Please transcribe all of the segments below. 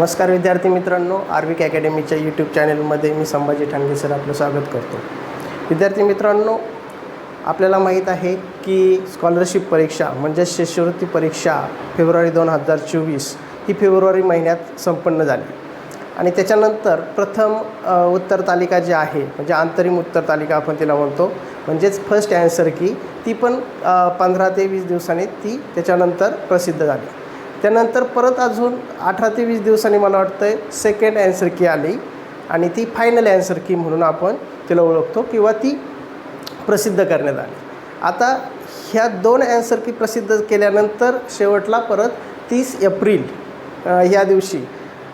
नमस्कार विद्यार्थी मित्रांनो आर्विक अकॅडमीच्या यूट्यूब चॅनलमध्ये मी संभाजी ठाणगे सर आपलं स्वागत करतो. विद्यार्थी मित्रांनो आपल्याला माहीत आहे की स्कॉलरशिप परीक्षा म्हणजेच शिष्यवृत्ती परीक्षा फेब्रुवारी दोन हजार चोवीस ही फेब्रुवारी महिन्यात संपन्न झाली. आणि त्याच्यानंतर प्रथम उत्तर तालिका जी आहे म्हणजे अंतरिम उत्तर तालिका आपण तिला म्हणतो म्हणजेच फर्स्ट ॲन्सर की ती पण पंधरा ते वीस दिवसांनी ती त्याच्यानंतर प्रसिद्ध झाली. त्यानंतर परत अजून अठरा ते वीस दिवसांनी मला वाटतं आहे सेकंड अँसर की आली. आणि ती फायनल अँसर की म्हणून आपण तिला ओळखतो किंवा ती प्रसिद्ध करण्यात आली. आता ह्या दोन अँसर की प्रसिद्ध केल्यानंतर शेवटला परत तीस एप्रिल ह्या दिवशी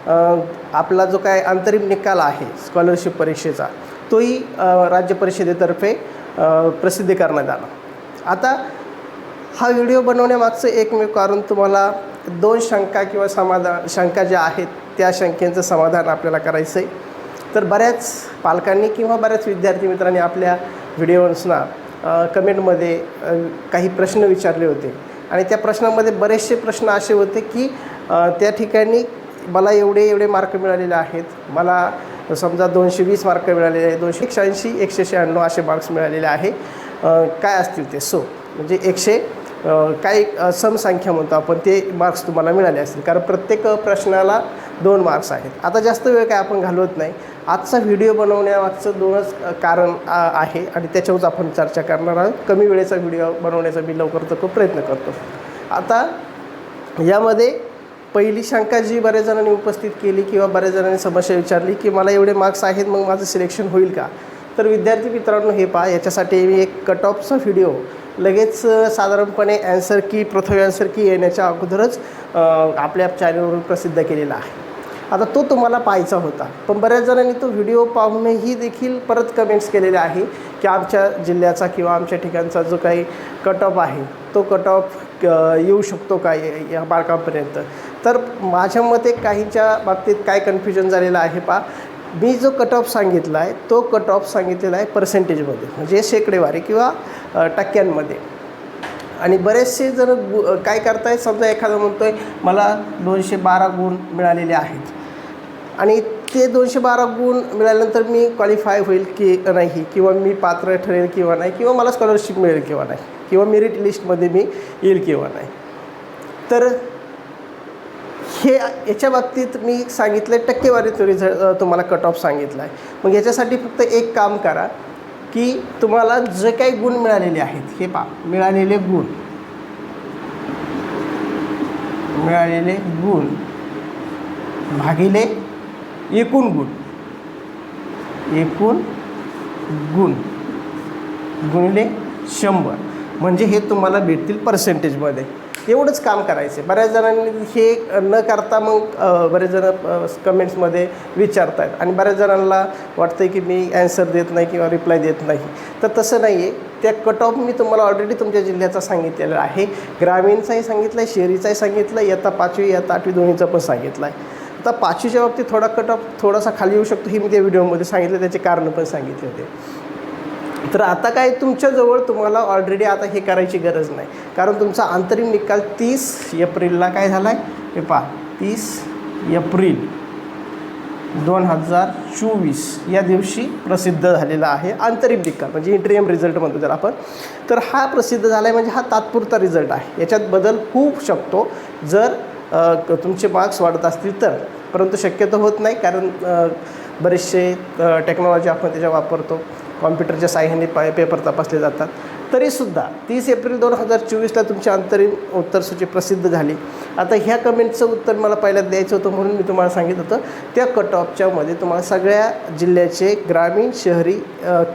आपला जो काय अंतरिम निकाल आहे स्कॉलरशिप परीक्षेचा तोही राज्य परिषदेतर्फे प्रसिद्ध करण्यात आला. आता हा व्हिडिओ बनवण्यामागचं एकमेव कारण तुम्हाला दोन शंका किंवा समाधान शंका ज्या आहेत त्या शंकेचं समाधान आपल्याला करायचं आहे तर बऱ्याच पालकांनी किंवा बऱ्याच विद्यार्थी मित्रांनी आपल्या व्हिडिओन्सना कमेंटमध्ये काही प्रश्न विचारले होते. आणि त्या प्रश्नामध्ये बरेचसे प्रश्न असे होते की त्या ठिकाणी मला एवढे एवढे मार्क मिळालेले आहेत. मला समजा दोनशे वीस मार्क मिळालेले आहे दोनशे एकशे एकशे शहाण्णव असे मार्क्स मिळालेले आहे. काय असतील ते? सो म्हणजे एकशे काही समसंख्या म्हणतो आपण ते मार्क्स तुम्हाला मिळाले असतील. कारण प्रत्येक प्रश्नाला दोन मार्क्स आहेत. आता जास्त वेळ काय आपण घालवत नाही. आजचा व्हिडिओ बनवण्यामागचं दोनच कारण आ, आहे आणि त्याच्यावरच आपण चर्चा करणार आहोत. कमी वेळेचा व्हिडिओ बनवण्याचा मी लवकर तो प्रयत्न करतो. आता यामध्ये पहिली शंका जी बऱ्याच जणांनी उपस्थित केली किंवा बऱ्याच जणांनी समस्या विचारली की मला एवढे मार्क्स आहेत मग माझं सिलेक्शन होईल का? तर विद्यार्थी मित्रांनो हे पहा याच्यासाठी मी एक कट ऑफचा व्हिडिओ लगेच साधारणपणे ॲन्सर की प्रथम ॲन्सर की येण्याच्या अगोदरच आपल्या चॅनलवरून प्रसिद्ध केलेला आहे. आता तो तुम्हाला पाहायचा होता. पण बऱ्याच जणांनी तो व्हिडिओ पाहूनही देखील परत कमेंट्स केलेले आहे की आमच्या जिल्ह्याचा किंवा आमच्या ठिकाणचा जो काही कट ऑफ आहे तो कट ऑफ येऊ शकतो का या- या बालकांपर्यंत? तर माझ्या मते काहींच्या बाबतीत काय कन्फ्युजन झालेलं आहे पा मी जो कट ऑफ सांगितला आहे तो कट ऑफ सांगितलेला आहे पर्सेंटेजमध्ये म्हणजे शेकडेवारी किंवा टक्क्यांमध्ये. आणि बरेचसे जर गु काय करतायत समजा एखादा म्हणतो आहे मला दोनशे बारा गुण मिळालेले आहेत. आणि ते दोनशे बारा गुण मिळाल्यानंतर मी क्वालिफाय होईल की नाही किंवा मी पात्र ठरेल किंवा नाही किंवा मला स्कॉलरशिप मिळेल किंवा नाही किंवा मेरिट लिस्टमध्ये मी येईल किंवा नाही. तर हे याच्या बाबतीत मी सांगितलं टक्केवारीत रिझल्ट तुम्हाला कट ऑफ सांगितला आहे मग याच्यासाठी फक्त एक काम करा की तुम्हाला जे काही गुण मिळालेले आहेत हे पा मिळालेले गुण. मिळालेले गुण भागिले एकूण गुण. एकूण गुण गुणिले शंभर. म्हणजे हे तुम्हाला भेटतील पर्सेंटेजमध्ये एवढंच काम करायचं. आहे बऱ्याच जणांनी हे न करता मग बरेच जण कमेंट्समध्ये विचारत आहेत आणि बऱ्याच जणांना वाटतं की मी ॲन्सर देत नाही किंवा रिप्लाय देत नाही. तर तसं नाही आहे त्या कट ऑफ मी तुम्हाला ऑलरेडी तुमच्या जिल्ह्याचा सांगितलेला आहे. ग्रामीणचाही सांगितलं आहे शहरीचाही सांगितलं आहे इयत्ता पाचवी इयत्ता आठवी दोन्हीचा पण सांगितलं आहे आता पाचवीच्या बाबतीत थोडा कट ऑफ थोडासा खाली येऊ शकतो हे मी त्या व्हिडिओमध्ये सांगितलं त्याचे कारण पण सांगितले होते. तर आता काय तुमच्याजवळ तुम्हाला ऑलरेडी आता हे करायची गरज नाही. कारण तुमचा अंतरिम निकाल तीस एप्रिलला काय झाला आहे हे पहा तीस एप्रिल दोन हजार चोवीस या दिवशी प्रसिद्ध झालेला आहे आंतरिक निकाल म्हणजे इंटरियम रिझल्ट म्हणतो जर आपण. तर हा प्रसिद्ध झाला आहे म्हणजे हा तात्पुरता रिझल्ट आहे. याच्यात बदल होऊ शकतो. जर तुमचे मार्क्स वाढत असतील तर. परंतु शक्यतो होत नाही कारण बरेचसे टेक्नॉलॉजी आपण त्याच्या वापरतो. कॉम्प्युटरच्या साह्याने पा पेपर तपासले जातात. तरीसुद्धा तीस एप्रिल दोन हजार चोवीसला तुमची अंतरिम उत्तरसूची प्रसिद्ध झाली. आता ह्या कमेंटचं उत्तर मला पहिल्यात द्यायचं होतं म्हणून मी तुम्हाला सांगित होतं त्या कट ऑफच्यामध्ये तुम्हाला सगळ्या जिल्ह्याचे ग्रामीण शहरी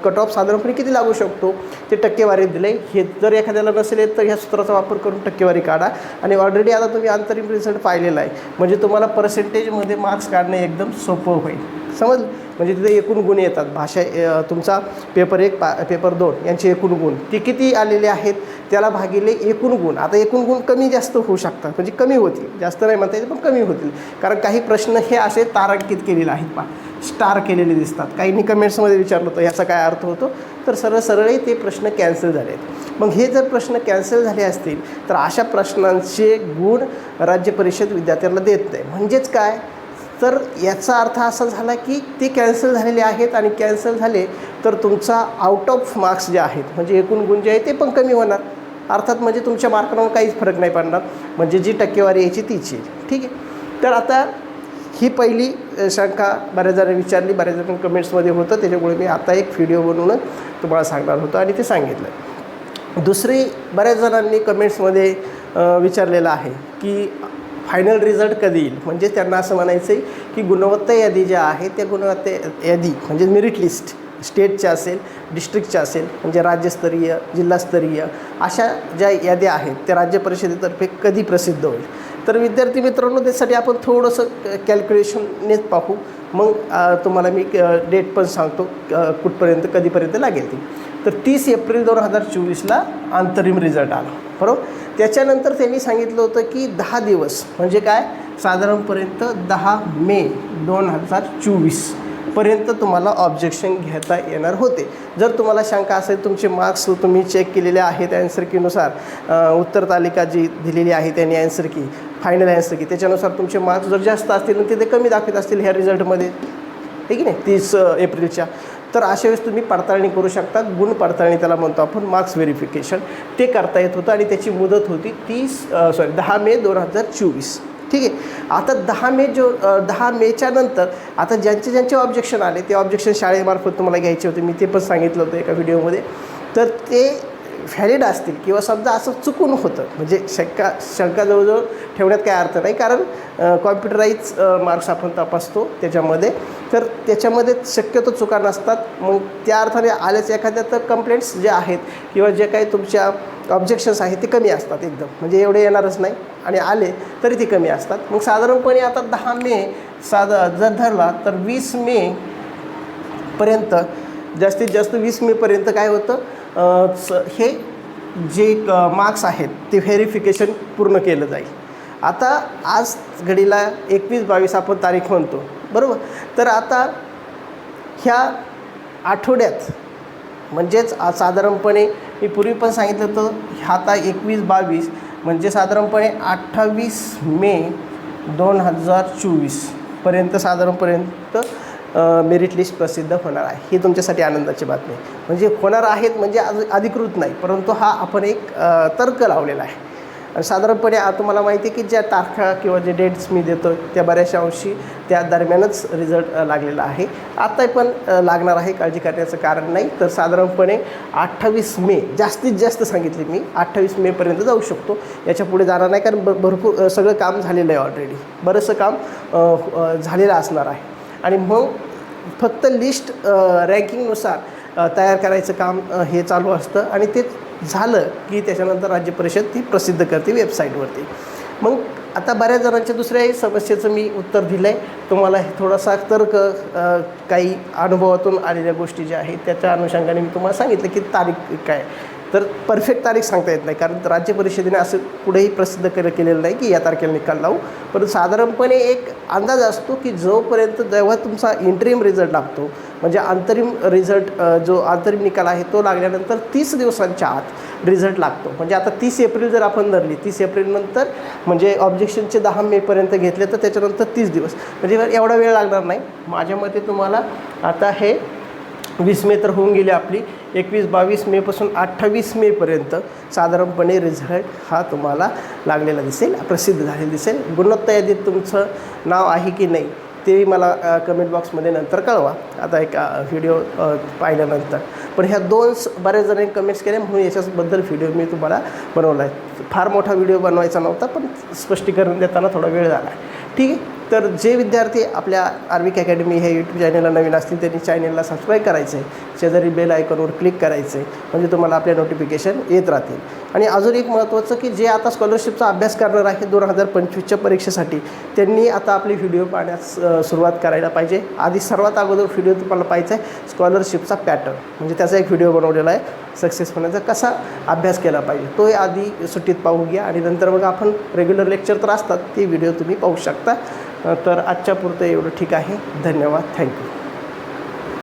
कट ऑफ साधारणपणे किती लागू शकतो? ते टक्केवारी दिले हे जर एखाद्याला नसेल येत तर ह्या सूत्राचा वापर करून टक्केवारी काढा. आणि ऑलरेडी आता तुम्ही अंतरिम रिझल्ट पाहिलेला आहे. म्हणजे तुम्हाला पर्सेंटेजमध्ये मार्क्स काढणे एकदम सोपं होईल. समज म्हणजे तिथे एकूण गुण येतात. भाषा तुमचा पेपर एक पा पेपर दोन यांचे एकूण गुण. ते किती आलेले आहेत? त्याला भागिले एकूण गुण. आता एकूण गुण कमी जास्त होऊ शकतात. म्हणजे कमी होतील. जास्त नाही म्हणता येईल पण कमी होतील. कारण काही प्रश्न हे असे तारांकित केलेले आहेत पा स्टार केलेले दिसतात. काहींनी कमेंट्समध्ये विचारलं होतं याचा काय अर्थ होतो? तर सरळ सरळही ते प्रश्न कॅन्सल झाले आहेत. मग हे जर प्रश्न कॅन्सल झाले असतील तर अशा प्रश्नांचे गुण राज्य परिषद विद्यार्थ्यांना देत नाही. म्हणजेच काय? तर याचा अर्थ असा झाला की ते कॅन्सल झालेले आहेत आणि कॅन्सल झाले तर तुमचा आउट ऑफ मार्क्स जे आहेत म्हणजे एकूण गुण जे आहे ते पण कमी होणार. अर्थात म्हणजे तुमच्या मार्कांवर काहीच फरक नाही पडणार. म्हणजे जी टक्केवारी यायची तीच ठीक आहे? तर आता ही पहिली शंका बऱ्याच जणांनी विचारली. बऱ्याच जण कमेंट्समध्ये होतं. त्याच्यामुळे मी आता एक व्हिडिओ बनवून तुम्हाला सांगणार होतो आणि ते सांगितलं. दुसरी बऱ्याच जणांनी कमेंट्समध्ये विचारलेलं आहे की फायनल रिझल्ट कधी येईल? म्हणजे त्यांना असं म्हणायचं आहे की गुणवत्ता यादी ज्या आहे त्या गुणवत्ता यादी म्हणजे मेरिट लिस्ट स्टेटच्या असेल डिस्ट्रिक्टच्या असेल म्हणजे राज्यस्तरीय जिल्हास्तरीय अशा ज्या याद्या आहेत त्या राज्य परिषदेतर्फे कधी प्रसिद्ध होईल? तर विद्यार्थी मित्रांनो त्यासाठी आपण थोडंसं कॅल्क्युलेशननेच पाहू. मग तुम्हाला मी डेट पण सांगतो कुठपर्यंत कधीपर्यंत लागेल ती. तर तीस एप्रिल दोन हजार चोवीसला अंतरिम रिझल्ट आला. बरोबर? त्याच्यानंतर त्यांनी सांगितलं होतं की दहा दिवस म्हणजे काय? साधारणपर्यंत दहा मे दोन हजार चोवीस. पर्यंत तुम्हाला ऑब्जेक्शन घेता येणार होते. जर तुम्हाला शंका असेल तुमचे मार्क्स तुम्ही चेक केलेले आहेत ॲन्सर कीनुसार उत्तर तालिका जी दिलेली आहे त्यांनी ॲन्सर की फायनल ॲन्सर की त्याच्यानुसार तुमचे मार्क्स जर जास्त असतील आणि ते कमी दाखवत असतील ह्या रिझल्टमध्ये ठीक आहे नाही? तीस एप्रिलच्या. तर अशा वेळेस तुम्ही पडताळणी करू शकता गुण पडताळणी त्याला म्हणतो आपण मार्क्स व्हेरिफिकेशन ते करता येत होतं आणि त्याची मुदत होती तीस सॉरी दहा मे दोन हजार चोवीस. ठीक आहे. आता दहा मे जो दहा मेच्या नंतर आता ज्यांचे ज्यांचे ऑब्जेक्शन आले ते ऑब्जेक्शन शाळेमार्फत तुम्हाला घ्यायचे होते. मी ते पण सांगितलं होतं एका व्हिडिओमध्ये तर ते व्हॅलिड असतील किंवा समजा असं चुकून होतं. म्हणजे शंका शंका जवळजवळ ठेवण्यात काय अर्थ नाही. कारण कॉम्प्युटराईज मार्क्स आपण तपासतो त्याच्यामध्ये. तर त्याच्यामध्ये शक्यतो चुका नसतात. मग त्या अर्थाने आल्याच एखाद्या तर कंप्लेंट्स जे आहेत किंवा जे काही तुमच्या ऑब्जेक्शन्स आहेत ते कमी असतात एकदम. म्हणजे एवढे येणारच नाही. आणि आले तरी ते कमी असतात. मग साधारणपणे आता दहा मे साधा जर धरला तर वीस मे पर्यंत जास्तीत जास्त वीस मेपर्यंत काय होतं? स- हे जे मार्क्स आहेत ते व्हेरिफिकेशन पूर्ण केलं जाईल. आता आज घडीला एकवीस बावीस आपण तारीख म्हणतो. बरोबर? तर आता ह्या आठवड्यात म्हणजेच आज साधारणपणे मी पूर्वी पण सांगितलं होतं ह्या आता एकवीस बावीस म्हणजे साधारणपणे अठ्ठावीस मे दोन हजार चोवीसपर्यंत साधारणपर्यंत मेरिट लिस्ट प्रसिद्ध होणार आहे ही तुमच्यासाठी आनंदाची बातमी आहे. म्हणजे होणार आहेत म्हणजे आज अधिकृत नाही परंतु हा आपण एक तर्क लावलेला आहे साधारणपणे तुम्हाला माहिती आहे की ज्या तारखा किंवा जे डेट्स मी देतो त्या बऱ्याचशा अंशी त्या दरम्यानच रिझल्ट लागलेला आहे. आता पण लागणार आहे काळजी करण्याचं कारण नाही. तर साधारणपणे अठ्ठावीस मे जास्तीत जास्त सांगितले मी अठ्ठावीस मेपर्यंत जाऊ शकतो. याच्यापुढे जाणार नाही कारण ब भरपूर सगळं काम झालेलं आहे ऑलरेडी बरंचसं काम झालेलं असणार आहे. आणि मग फक्त लिस्ट रँकिंगनुसार तयार करायचं काम हे चालू असतं. आणि ते झालं की त्याच्यानंतर राज्य परिषद ती प्रसिद्ध करते वेबसाईटवरती. मग आता बऱ्याच जणांच्या दुसऱ्याही समस्येचं मी उत्तर दिलं आहे तुम्हाला हे थोडासा तर्क काही अनुभवातून आलेल्या गोष्टी ज्या आहेत त्याच्या अनुषंगाने मी तुम्हाला सांगितलं की तारीख काय तर परफेक्ट तारीख सांगता येत नाही. कारण राज्य परिषदेने असं कुठेही प्रसिद्ध केलं केलेलं नाही की या तारखेला निकाल लावू. परंतु साधारणपणे एक अंदाज असतो की जोपर्यंत जेव्हा तुमचा इंटरिम रिझल्ट लागतो म्हणजे अंतरिम रिझल्ट जो अंतरिम निकाल आहे तो लागल्यानंतर तीस दिवसांच्या आत रिझल्ट लागतो. म्हणजे आता तीस एप्रिल जर आपण धरली तीस एप्रिलनंतर म्हणजे ऑब्जेक्शनचे दहा मेपर्यंत घेतले तर त्याच्यानंतर तीस दिवस. म्हणजे एवढा वेळ लागणार नाही. माझ्या मते तुम्हाला आता हे वीस मे तर होऊन गेली आपली. एकवीस बावीस मेपासून अठ्ठावीस मेपर्यंत साधारणपणे रिझल्ट हा तुम्हाला लागलेला दिसेल. प्रसिद्ध झालेला दिसेल. गुणवत्ता यादीत तुमचं नाव आहे की नाही ते मला कमेंट बॉक्समध्ये नंतर कळवा. आता एक व्हिडिओ पाहिल्यानंतर. पण ह्या दोन बऱ्याच जणांनी कमेंट्स केल्या म्हणून याच्याबद्दल व्हिडिओ मी तुम्हाला बनवला आहे फार मोठा व्हिडिओ बनवायचा नव्हता पण स्पष्टीकरण देताना थोडा वेळ झाला. आहे ठीक आहे? तर जे विद्यार्थी आपल्या आर्विक अकॅडमी हे यूट्यूब चॅनलला नवीन असतील त्यांनी चॅनलला सबस्क्राईब करायचं. आहे शेजारी बेल आयकॉनवर क्लिक करायचं आहे म्हणजे तुम्हाला आपल्या नोटिफिकेशन येत राहतील. आणि अजून एक महत्त्वाचं की जे आता स्कॉलरशिपचा अभ्यास करणार आहे दोन हजार पंचवीसच्या परीक्षेसाठी त्यांनी आता आपले व्हिडिओ पाहण्यास सुरुवात करायला पाहिजे. आधी सर्वात अगोदर व्हिडिओ तुम्हाला पाहिजे आहे स्कॉलरशिपचा पॅटर्न म्हणजे त्याचा एक व्हिडिओ बनवलेला आहे सक्सेस होण्याचा कसा अभ्यास केला पाहिजे तोही आधी सुट्टीत पाहू घ्या. आणि नंतर मग आपण रेग्युलर लेक्चर तर असतात ते व्हिडिओ तुम्ही पाहू शकता. तर आजच्या पुरतं एवढं ठीक आहे. धन्यवाद. थँक्यू